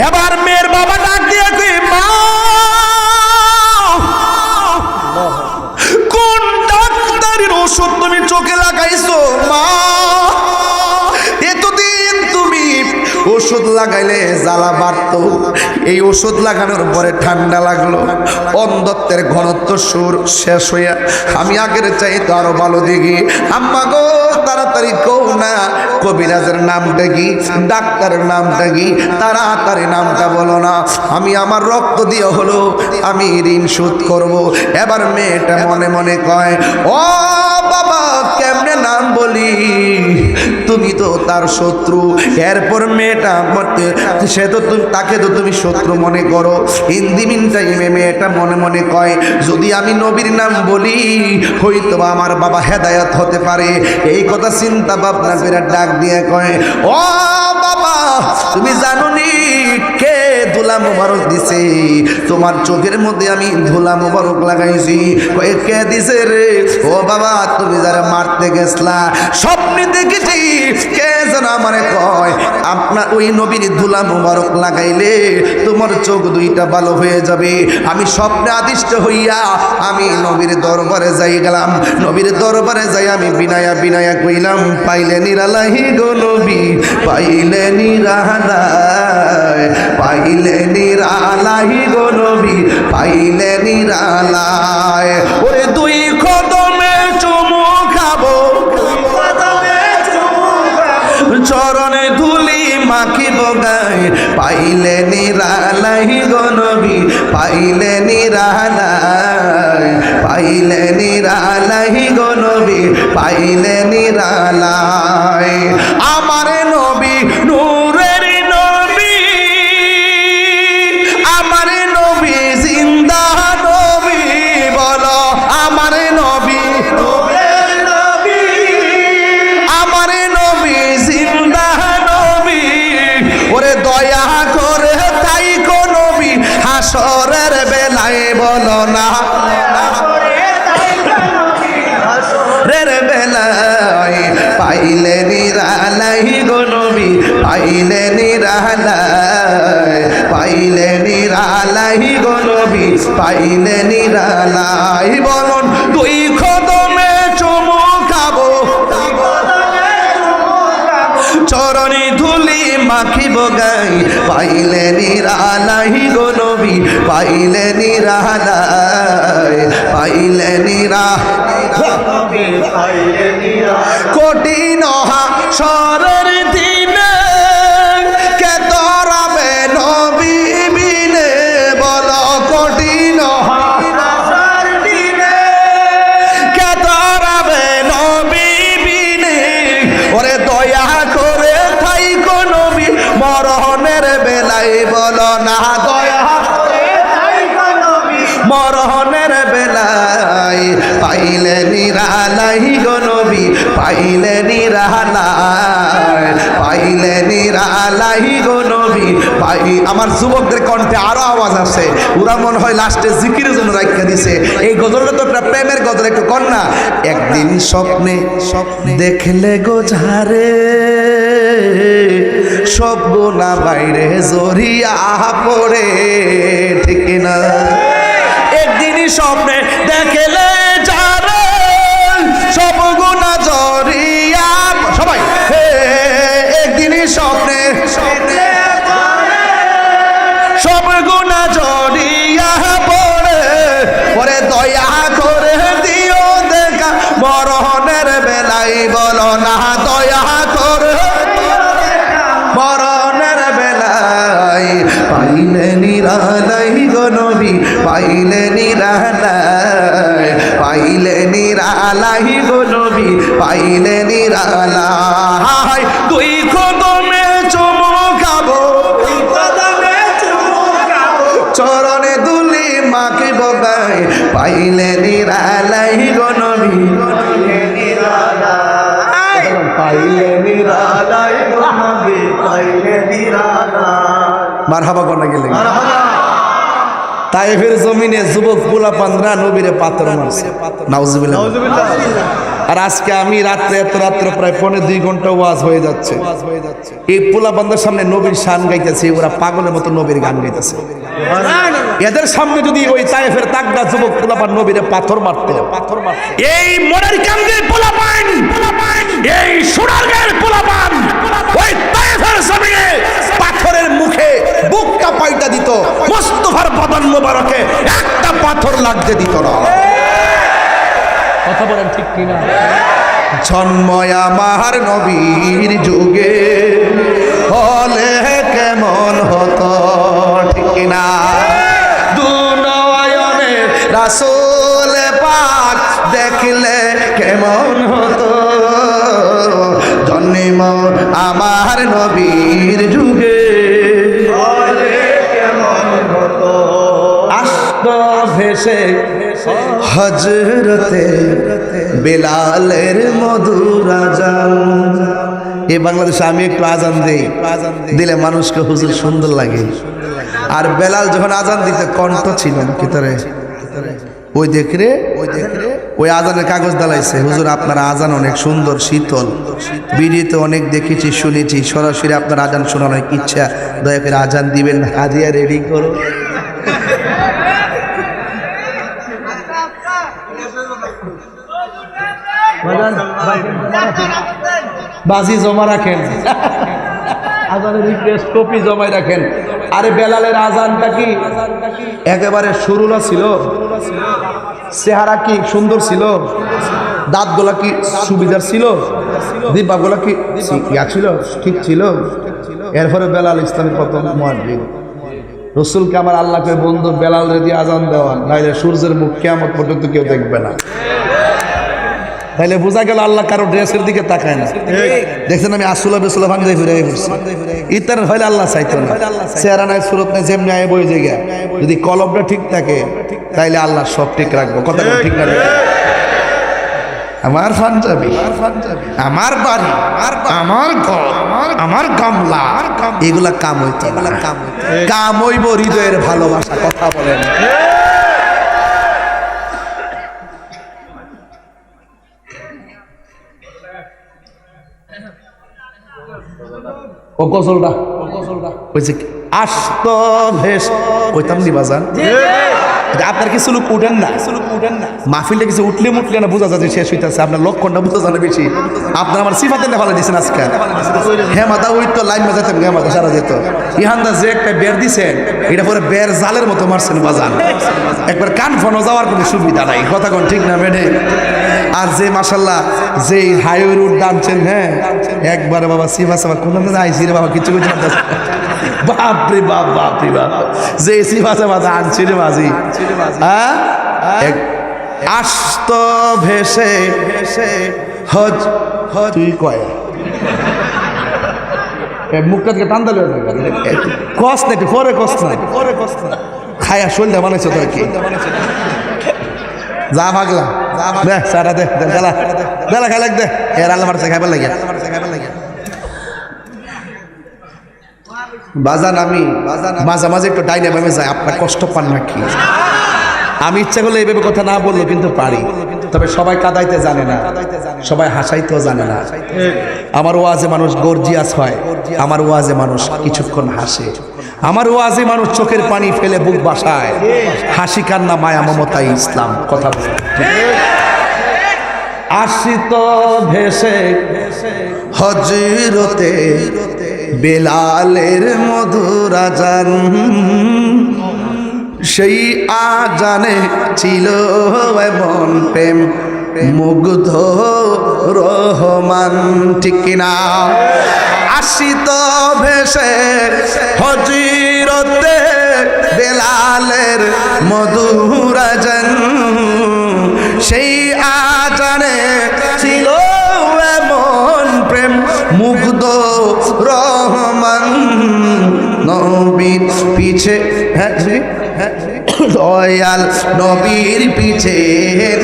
এবার মেয়ের বাবা লাগাইলে জ্বালা বাড়ত। এই ওষুধ লাগানোর পরে ঠান্ডা লাগল। অন্ধত্বের ঘনত্ব সুর শেষ হইয়া আমি আগের চাইতে আরও ভালো দেখি। আম্মা গো, তাড়াতাড়ি কও না, কবিরাজের নামটা কি ডাক্তারের নামটা কি তাড়াতাড়ি নামটা বলো না। আমি আমার রক্ত দিয়ে হলো, আমি ঋণ শোধ করব। এবার মেয়েটা মনে মনে কয়, ও বাবা তার শত্রু। এরপর মেয়েটা সে তো তাকে তো তুমি শত্রু মনে করো। হিন্দি মিন টাইমে মেয়েটা মনে মনে কয়, যদি আমি নবীর নাম বলি হয়তো আমার বাবা হেদায়ত হতে পারে। এই কথা চিন্তা ভাবনা করে ডাক দিয়ে কয়, ও বাবা, তুমি জানো নি কে ধুলা মোবারক দিছে। তোমার চোখের মধ্যে আমি ধুলা মোবারক লাগাইছি। কে দিছে রে। ও বাবা, তুমি যারা মারতে গেছলা, স্বপ্নে দেখেছি। কে যেন আমারে কয় আপনার ওই নবীর ধুলা মোবারক লাগাইলে তোমার চোখ দুইটা ভালো হয়ে যাবে। আমি স্বপ্নে আদিষ্ট হইয়া আমি নবীর দরবারে যাই গেলাম। নবীর দরবারে যাই আমি বিনায়া বিনায়া কইলাম, পাইলে নিরালাহি গো নবী, পাইলে নিরালায়, পাইলে নিরালাহি গো নবী পাইলে নিরালায় ওরে দুই কদমে চুমু খাব। চরণে ধুলি মাখিব গায়। পাইলে নিরালাই গনবি পাইলে নিরালাই। পাইলে নিরালাই গনবি পাইলে নিরালাই। আমার নবী পাইলে নিরালাই পাইলে নিরালাই গো নবী পাইলে নিরালাই বলুন দুই কদমে চুমু খাব চরণে ধুলি মাখিব গাই। পাইলে নিরালাই গো নবী পাইলে নিরালাই পাইলে নিরা কঠিন সরের দিনে বেলায় বল না দয়া মরহনের বেলায় পাইলে নিরালাই গো নবী পাইলে নিরালাই পাইলে নিরালাই গো নবী। পাই আমার যুবকদের কণ্ঠে আরও আওয়াজ আছে ওরা মনে হয় লাস্টে জিকিরের জন্য রাখা দিছে। এই গজলটা তো একটা প্রেমের গজল একটু কন্যা একদিন স্বপ্নে স্বপ্নে দেখলে গো ঝারে সব গোনা বাইরে জড়িয়া পড়ে ঠিক না একদিনই স্বপ্নে দেখলে নিরালাই গো নবী পাইলে নিরালাই পাইলে নিরালাই গো নবী পাইলে নিরালাই। দুই মার হাবা কন্যা গেলে তাইফের জমিনে যুবক পোলা পান্দ্রা নবীরে পাথর মারছে। নাউজুবিল্লাহ। আর আজকে আমি রাত্রে এত রাত্রে প্রায় পৌনে দুই ঘণ্টা ওয়াজ হয়ে যাচ্ছে। এই পোলা বান্দার সামনে নবীর শান গাইতেছে ওরা পাগলের মতো নবীর গান গাইতেছে। এদের সামনে যদি ওই তাইফের তাগড়া যুবক পোলাপান নবীরে পাথর মারতে। পাথর মারতো এই মনের কান্দের পোলাপান এই সোনারগাঁয়ের পোলাপান ওই তাইফের জমিনে দিত মোস্তফার বদন মোবারকে একটা পাথর লাগতে দিত না। কথা বলেন ঠিক কিনা? জন্ময় আমার নবীর যুগে হলে কেমন হতো ঠিক না দু নয়নে রাসূল পাক দেখলে কেমন হতো জন্ম আমার নবীর যুগে ভেসে হজরতে বেলালের মধুর আজান। এ বাংলাদেশে আমি একটু আজান দেই। দিলে মানুষকে হুজুর সুন্দর লাগে। আর বেলাল যখন আজান দিতে কণ্ঠ ছিল ভিতরে, ওই দেখরে ওই দেখরে ওই আজানের কাগজ দালাইছে। হুজুর, আপনার আজান অনেক সুন্দর, শীতল। বিডিতে অনেক দেখেছি, শুনেছি। সরাসরি আপনার আজান শোনার অনেক ইচ্ছা। দয়া করে আজান দিবেন হাদিয়া রেডি করো বাজি জমা রাখেন। আজানের রিকোয়েস্ট কপি জমাই রাখেন। আরে বেলালের আজানটা কি? একেবারে সুরুলা ছিল। চেহারা কি সুন্দর ছিল? দাঁতগুলা কি সুবিধার ছিল? দিব্যাগুলা কি ছিল? ঠিক ছিল? এরপরে বেলাল ইসলামী প্রথম মহাদ্বীপ রসুলকে আমার আল্লাহকে বন্ধু বেলাল রেদি আজান দেওয়া, নাইলে সূর্যের মুখ কেমন পর্যন্ত কেউ দেখবে না। তাইলে বোঝা গেল আল্লাহ কারও ড্রেসের দিকে তাকায় না। দেখছেন আমি আসুলা বেসুলা ভাঙতে ফিরে ঘুরছি ইতার হইলে আল্লাহ চাইতো না। চেহারা নাই, সুরত নাই, যেমনি আয় বই জায়গা যদি কলমটা ঠিক থাকে, তাইলে আল্লাহ সব ঠিক রাখব। কথা ঠিক রাখবে আমার পাঞ্জাবি আমার বাড়ি আমার ঘর আমার গামলা এগুলা কাম হইতো না। কাম হইব হৃদয়ের ভালোবাসা কথা বলেন ও গজলটা কইছে কি? আস্ত ভেস। কইতাম নি বাজান? আপনার কিছু লোক উঠেন না? মাহফিলটা কিছু উঠলে মুটলে না বোঝা যাচ্ছে শেষ হইতেছে আপনার লক্ষণটা বোঝা যাবে বেশি। আপনার আমার সিফাতে ভালো দিয়েছেন আজকে। হ্যাঁ মাথা ওই তো লাইন বাজাতে হ্যাঁ মাথা সারা যেত। ইহানদা যে একটা বের দিছেন এটা পরে বের জালের মতো মারছেন বাজান। একবার কান ফনো যাওয়ার কোনো সুবিধা নাই। কথা কোন ঠিক না মেনে? আর যে মাসাল্লাহ যে হাইওয়ে রুট টানছেন হ্যাঁ? একবার বাবা সিফা সাবা কোন আইসি রে বাবা কিছু কিছু বাপরে বাপ বাপরে বাপ যে সিফা সাবা আনছি রে বাজি হ্যাঁ আস্ত ভেসে ভেসে হজ হজ তুই কয় এ মুখটা থেকে টান দিলে কস না একটু পরে কস না পরে কস না খায়া শৈলটা বানাইছো তো কি যা ভাগলা সারা দে দে দেলা দেলা খাই লাগ দে এর আল্লাহ মারছে খাইবার লাগে বাজান আমি মাঝে মাঝে একটু ডাইনে বামে যাই আপনার কষ্ট পান নাকি? আমি ইচ্ছা করলে এইভাবে কথা না বলল কিন্তু পারি। তবে সবাই কাদাইতে জানে না, সবাই হাসাইতেও জানে না। আমার ওয়াজে মানুষ গর্জিয়াস হয়, আমার ওয়াজে মানুষ কিছুক্ষণ হাসে। আমার ওয়াজে মানুষ চোখের পানি ফেলে বুক বাসায়। হাসি কান্না, মায়া মমতাই ইসলাম, কথা আশিত ভেসে, হজরতে বেলালের মধুর আজান। সেই আজানে ছিল এমন প্রেম, মুগ্ধ রহমান, ঠিক কিনা? আশিত ভেসে হজিরতে বেলালের মধুর আজান। সেই আজানে রহমান, নবীর পিছে হ্যাঁ হ্যাঁ দয়াল নবীর পিছে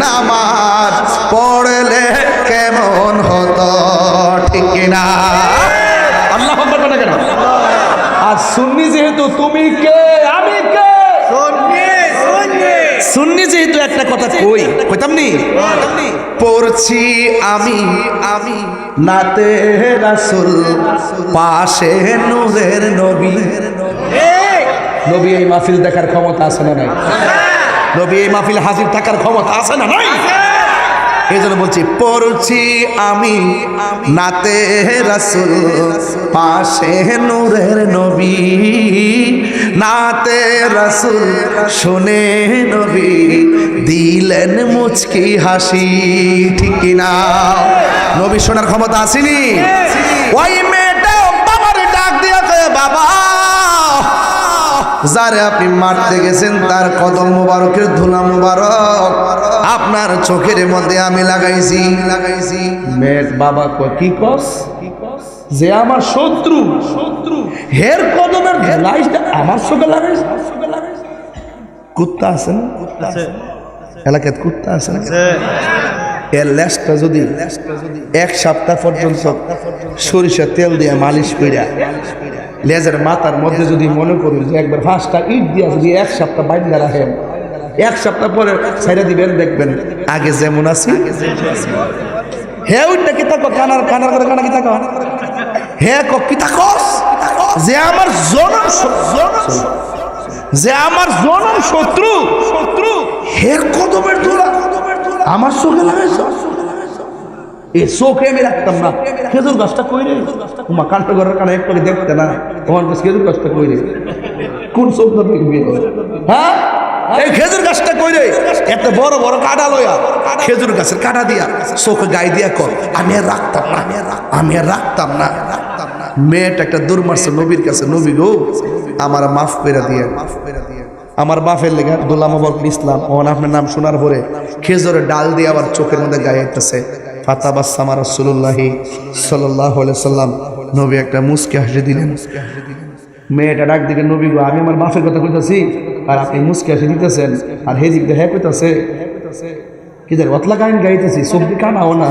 নামাজ পড়লে কেমন হতো, ঠিক না আল্লাহ আর সুন্নি যেহেতু, তুমি কে? আমি সুন্নি যেহেতু একটা কথা কই কইতাম নি? পড়ছি আমি আমি নাতে রাসুল পাশে নূরের নবী। নবী এই মাহফিল দেখার ক্ষমতা আছে না নাই? নবী এই মাহফিল হাজির থাকার ক্ষমতা আছে না নাই? এই জন্য বলছি পড়ছি আমি নাতে রাসুল পাশে নূরের নবী। নাতে রাসুল শোনে নবী দিলেন মুচকি হাসি ঠিক কিনা? নবী শোনার ক্ষমতা আসেনি? ওই যারে আপনি মারতে গেছেন তার কদম মোবারকের ধুলা মোবারক আপনার চোখের মধ্যে আমি লাগাইছি। লাগাইছি মেয়ের বাবা কি কস? যে আমার শত্রু শত্রু হের কদমের লাইসটা আমার চোখে লাগাইস কুত্তা আছে না? এলাকায় কুত্তা আছে না? এর ল্যাসটা যদি এক সপ্তাহ পর্যন্ত সরিষা তেল দিয়ে মালিশ কইরা লেজের মাথার মধ্যে যদি মনে করি যে একবার ফাঁসটা ইট দিয়ে যদি এক সপ্তাহ বাইন্দা রাখেন, এক সপ্তাহ পরে ছেড়ে দিবেন, দেখবেন আগে যেমন আছি, হে ওইটা কি থাকো কানার কানার করে কানা কি থাকো হে ক, কি থাকস যে আমার জনম যে আমার জনম শত্রু শত্রু হে কদমের দোলা, আমার চোখে লাগাইছ এ রাখতাম না। খেজুর গাছটা কই ঘরের কানে দেখতে না। খেজুর গাছটা কোন হ্যাঁ? খেজুর গাছটা কই রে? একটা বড় বড় লইয়া খেজুর গাছের দিয়া গায়ে আমি রাখতাম না। আমি আর রাখতাম না। মেয়েটা একটা নবীর কাছে, নবী গো, আমার মাফ করে দিয়ে। মাফ দিয়ে আমার বাপের লেগে মোবারক ইসলাম ওখানে আপনার নাম শোনার পরে খেজুরের ডাল দিয়ে আবার চোখের মধ্যে গায়ে আইতেছে ফাতাবাসামা রসুল্লাহি সাল্লাহ সাল্লাম। নবী একটা মুসকে হাসি দিলেন। মেয়েটা ডাক দিকে নবী গো, আমি আমার বাপের কথা কইতাছি, আর আপনি মুসকে হাসি দিতেছেন, আর হে দিক হ্যাঁ কইতাছে। কি জানি, অতলা গাইন গাইতেছি, সবজি কানাও না।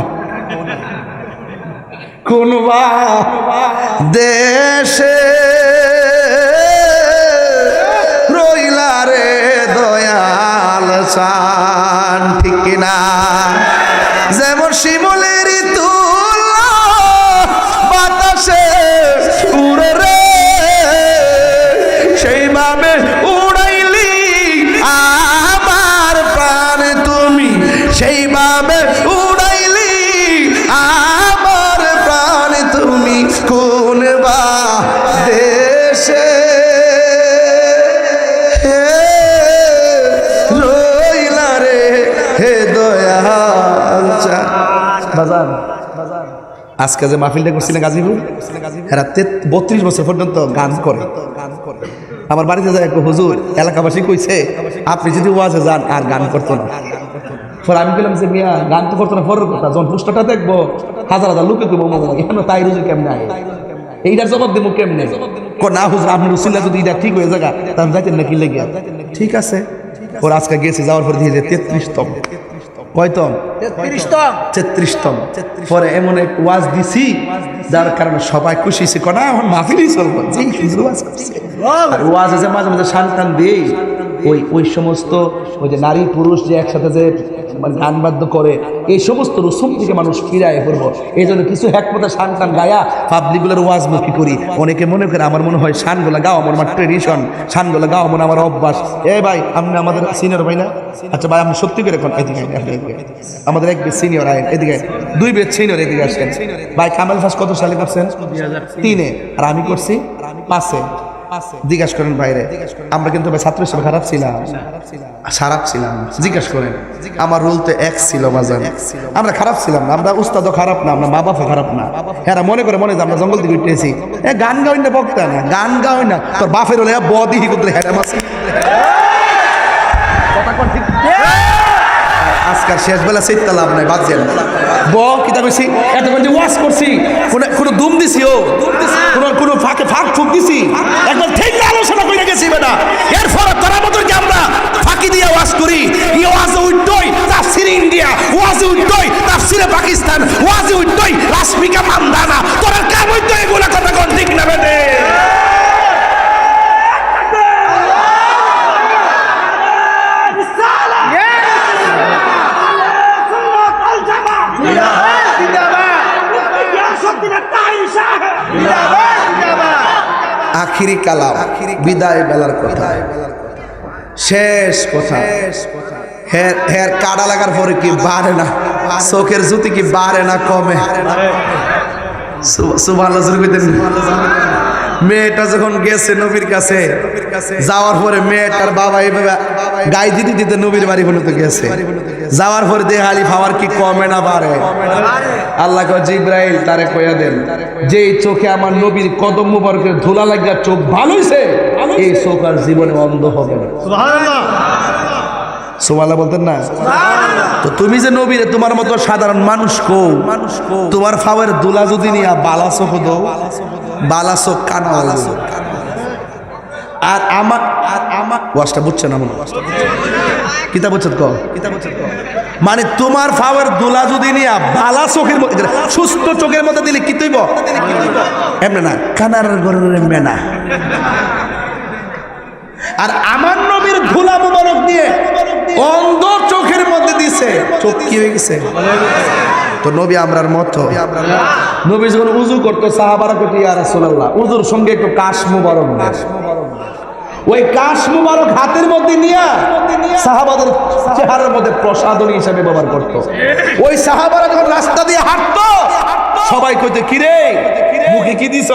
কোন দেশে রইলা রে দয়াল চান, ঠিক যেমন শিমলের তুল বাতাসে উড়ে রে। সেইভাবে উড়াইলি আমার প্রাণ। তুমি সেইভাবে উড়াইলি আমার প্রাণ। তুমি কোন বাজার আজকে যে মাহফিলটা করছিলেন গাজীপুর এরা বত্রিশ বছর পর্যন্ত গান করে। আমার বাড়িতে যায় এক হুজুর এলাকাবাসী কইছে আপনি যদি ওয়াজে যান আর গান করতো না। পরে আমি বললাম যে মিয়া গান তো করতো না পরের কথা। যখন পুষ্টটা দেখব হাজার হাজার লোকে কইবো মজা লাগে কেন? তাই রুজু কেমনে আয় এইটার জবাব দেবো কেমনে? কো না হুজুর আপনি রসুল্লাহ যদি এটা ঠিক হয়ে যাগা তাহলে যাইতেন নাকি লেগে? ঠিক আছে। ওর আজকে গেছে যাওয়ার পর দিয়ে তেত্রিশ তম কয়তম তেত্রিশতম পরে এমন এক ওয়াজ দিছি যার কারণে সবাই খুশি হয়েছে। কনা এখন মাহফিলই চলবো ওয়াজ আছে মাঝে মাঝে সান্তান দিই। ওই ওই সমস্ত ওই যে নারী পুরুষ যে একসাথে যে গান বাদ্য করে এই সমস্ত রসুম থেকে মানুষ ফিরায় পড়ব এই জন্য কিছু হ্যাকমতে শান টান গায়া পাবলিকগুলোর ওয়াজ মুখী করি। অনেকে মনে করে আমার মনে হয় শানগুলো গাও আমার আমার ট্রেডিশন শানগুলো গাও মনে আমার অভ্যাস। এ ভাই আপনি আমাদের সিনিয়র ভাই না? আচ্ছা ভাই আপনি সত্যি করে এখন এদিকে। আমাদের এক বেশ সিনিয়র আইন এদিকে দুই বেশ সিনিয়র এদিকে আসেন। ভাই কামাল ফাস কত সালে করছেন? তিনে। আর আমি করছি পাঁচে। জিজ্ঞাসা করেন বাইরে আমরা কিন্তু ভাই ছাত্র হিসেবে খারাপ ছিলাম। খারাপ ছিলাম। জিজ্ঞাসা করেন আমার রোল তো এক ছিল মাঝে আমরা খারাপ ছিলাম না আমরা উস্তাদও খারাপ না আমরা মা বাপও খারাপ না। হ্যাঁ মনে করে মনে যে আমরা জঙ্গল দিকে উঠেছি এ গান গাওই না বক্তা না গান গাওই না। তোর বাপের হলে বদিহি করতে হ্যাঁ আজকাল শেষ বেলা সেইটা লাভ নাই, বাদ ব কিতা কইছি? এতক্ষণ যে ওয়াশ করছি। কোন কোন দুম দিছি, ও। কোন কোন ফাঁকে ফাঁক ফুক দিছি। একবার ঠিক আলোচনা কইরা গেছি, বেটা। এরপর তোরা মতন কি আমরা ফাঁকি দিয়ে ওয়াশ করি, ই ওয়াজে উঠতই তাফসির ইন্ডিয়া, ওয়াজে উঠতই তাফসিরে পাকিস্তান, ওয়াজে উঠতই রাশমিকা মান্দানা তোরা কাম হইতো এগুলা কথা কোন ঠিক না বেটে আখিরি কালাম, বিদায় বেলার কথা। শেষ কথা। হের হের কাটা লাগার পরে কি বাড়ে না? চোখের জুতি কি বাড়ে না কমে? মেয়েটা যখন গেছে নবীর কাছে, যাওয়ার পরে মেয়েটার বাবা এইভাবে গাই দিতে দিতে নবীর বাড়ি পর্যন্ত গেছে। যাওয়ার পরে দেহালি পাওয়ার কি কমে না বাড়ে? আল্লাহ কয় জিব্রাইল তারে কইয়া দেন যেই চোখে আমার নবীর কদম মুবারকের ধুলা লাগিয়া চোখ ভালো হইছে এই চোখ আর জীবনে অন্ধ হবে না। সোমালা বলতেন না? তো তুমি যে নবীরে তোমার মতো সাধারণ মানুষ কো মানুষ কো তোমার ফাওয়ের দুলা যদি নিয়া বালা চোখ দো বালা চোখ কানা। আর আমার আর আমার ওয়াজটা বুঝছে না মনে কিতা বুঝছেন ক কিতা বুঝছেন ক মানে তোমার ফাওয়ার দুলা যদি নিয়া বালা চোখের মধ্যে সুস্থ চোখের মধ্যে দিলে কি তৈব? এমনি না, কানার গরের মেনা আর আমার নবীর ধুলা মুবারক দিয়ে অন্ধ চোখের মধ্যে দিছে, চোখ কি হয়ে গেছে? তো নবী আমরার মত। নবী যখন উজু করতো, সাহাবারা করতো ইয়া রাসূলুল্লাহ, উজুর সঙ্গে একটু কাশ মুবারক দেন। ওই কাশ মুবারক হাতের মধ্যে নিয়া সাহাবাদের চেহারার মধ্যে প্রসাদনী হিসেবে ব্যবহার করতো। ওই সাহাবারা যখন রাস্তা দিয়ে হাঁটতো, সবাই কইতে, কিরে, মুখে কি দিছ?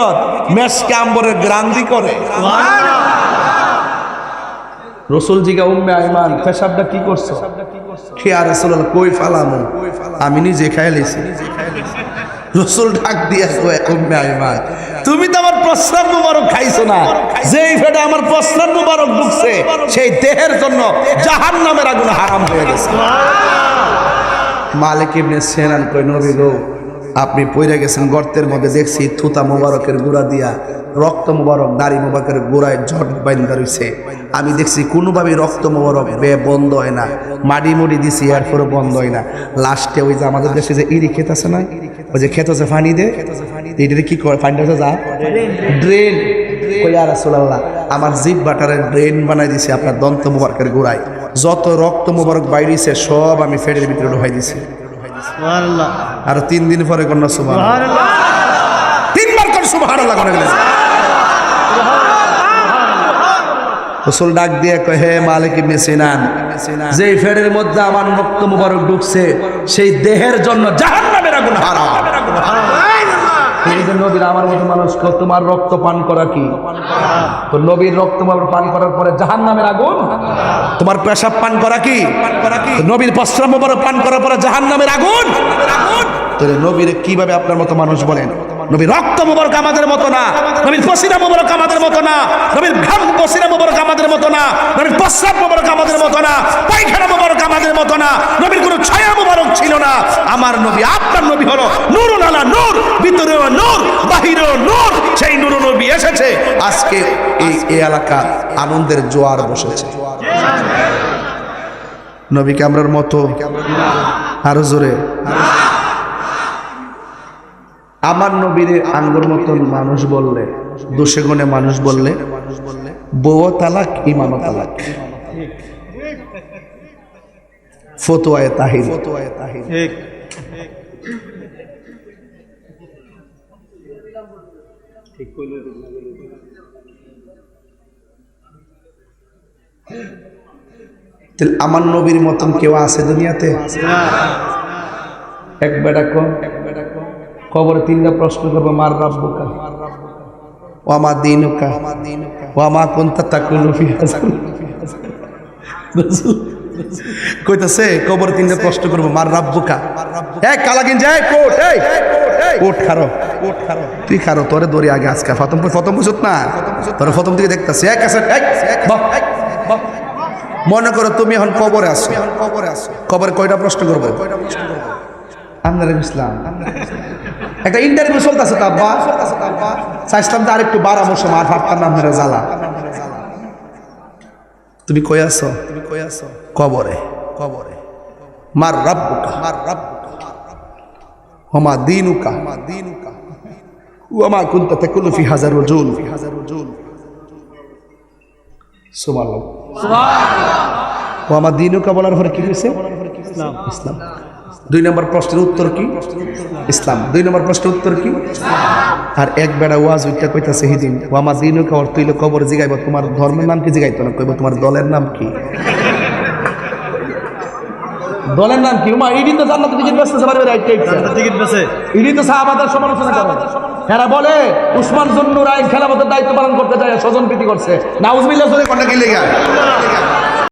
মেসকে আম্বরের গ্রান্দি করে। রসুল জিগা, উম্মে আইমান, পেশাবটা কি করছ? খেয়া রসুল কই ফালামু? আমি নিজে খাই লেছি রসুল ডাক দিয়া আইমান তুমি তো আমার প্রস্রাব মুবারক খাইছো না। যেই ফেটে আমার প্রস্রাব মুবারক ঢুকছে, সেই দেহের জন্য জাহান নামের আগুন হারাম হয়ে গেছে। মালিক ইবনে সেনান কই নবী গো, আপনি পইরা গেছেন গর্তের মধ্যে, দেখছি থুতা মুবারকের গুড়া দিয়া রক্ত মুবারক, দাড়ি মুবারকের গোড়ায় ঝট বাইন্দা রইছে। আমি দেখছি কোনোভাবেই রক্ত মুবারক বে বন্ধ হয় না। মাটি মুড়ি দিছি এরপরও বন্ধ হয় না। লাস্টে ওই যে আমাদের দেশে যে ইরি ক্ষেত আছে না ওই যে ক্ষেত আছে ফানি দে এটাতে কি করে হচ্ছে যা। ড্রেন। কইয়া রাসূলুল্লাহ আমার জিভ বাটারে ড্রেন বানাই দিছি আপনার দন্ত মুবারকের গোড়ায়। যত রক্ত মুবারক বাইরেছে সব আমি ফেটের ভিতরে ঢুকাই দিছি। আর তিন দিন পরে কন্যা সুবাহ তিনবার কর সুবাহ করে গেলেন। রসুল ডাক দিয়ে কয় হে মালিক ইবনে সিনান যেই ফেরের মধ্যে আমার রক্ত মুবারক ঢুকছে সেই দেহের জন্য জাহান্নামের আগুন হারাম। তুমি নবীর আমার মতো মানুষ তোমার রক্ত পান করা কি? তো নবীর রক্ত পান করার পরে আগুন তোমার পেশাব পান করা কি? নবীর পান করার পরে আগুন নবীর কীভাবে আপনার মতো মানুষ বলেন? নবীর রক্ত মুবারক আমাদের মতো না, নবীর পসিনা মুবারক আমাদের মতো না, নবীর ঘাম পসিনা মুবারক আমাদের মতো না, নবীর প্রস্রাব মুবারক আমাদের মতো না, পায়খানা মুবারক আমাদের মতো না, নবীর কোনো ছায়া মুবারক ছিল না। আমার নবী, আপনার নবী হলো নুরুল আলা নূর, ভিতরেও নূর, বাহিরেও নূর, সেই নুর নবী এসেছে। আজকে এই এলাকা আনন্দের জোয়ার বসেছে। নবী কামরার মতো আরও জোরে আমার নবীর আঙ্গুর মতন মানুষ বললে দোষে গুণে মানুষ বললে বউ তালাক ইমানো তালাক। ফতুয়ায় তাহির ফতুয়ায় তাহির আমার নবীর মতন কেউ আছে দুনিয়াতে? এক বেটা কম। কবরে তিনটা প্রশ্ন করব, মার রাব্বুকা ওয়ামা দিনুকা ওয়ামা কুনতা তাকুলু ফি হাযাল রাসূল, কইতাছে, কবরে তিনটা প্রশ্ন করব, মার রাব্বুকা। এই কালাকিন যায় কোট, এই, কোট খারো কোট খারো তুই খারো, তোরে দড়ি আগে আজকে। প্রথম প্রথম বুঝত না? তোরে প্রথম থেকে দেখতাছি। এক আছে এক। মনে করো তুমি এখন কবরে আসো কবরে আসো কবরে কয়টা প্রশ্ন করব? কয়টা প্রশ্ন করব আপনার ইসলাম একটা ইন্টারভিউ চলতেছে তো আব্বা। চাইছিলাম তো আরেকটু বাড়াবো সময় আর ভাবতাম না আপনারা জ্বালা। তুমি কই আছো? তুমি কই আছো কবরে কবরে। মার রাব্বুকা মার রাব্বুকা। হমা দিনুকা হমা দিনুকা ওয়ামা কুনতা তাকুলু ফি হাজার রজুল। ফি হাজার রজুল সুবহানাল্লাহ। ওয়ামা দিনুকা বলার পরে কি হইছে? ইসলাম। ইসলাম। দুই নম্বর প্রশ্নের উত্তর কি? ইসলাম। দুই নম্বর প্রশ্নের উত্তর কি? আর এক বেড়া ওয়াজ উইটা কইতাছে হিদিন ও আমার দিন কবর তুইলে কবর জিগাইব তোমার ধর্মের নাম কি জিগাইতো না কইব তোমার দলের নাম কি? দলের নাম কি? উমা ইডি তো জান্নাত টিকিট বেচতেছে পারবে রাইট টিকিট বেছে ইডি তো সাহাবাদের সমালোচনা করে। এরা বলে উসমান জন্নুর আইন খেলাফতের দায়িত্ব পালন করতে যায় স্বজন প্রীতি করছে। নাউজবিল্লাহ সরে কোনটা কি লেগা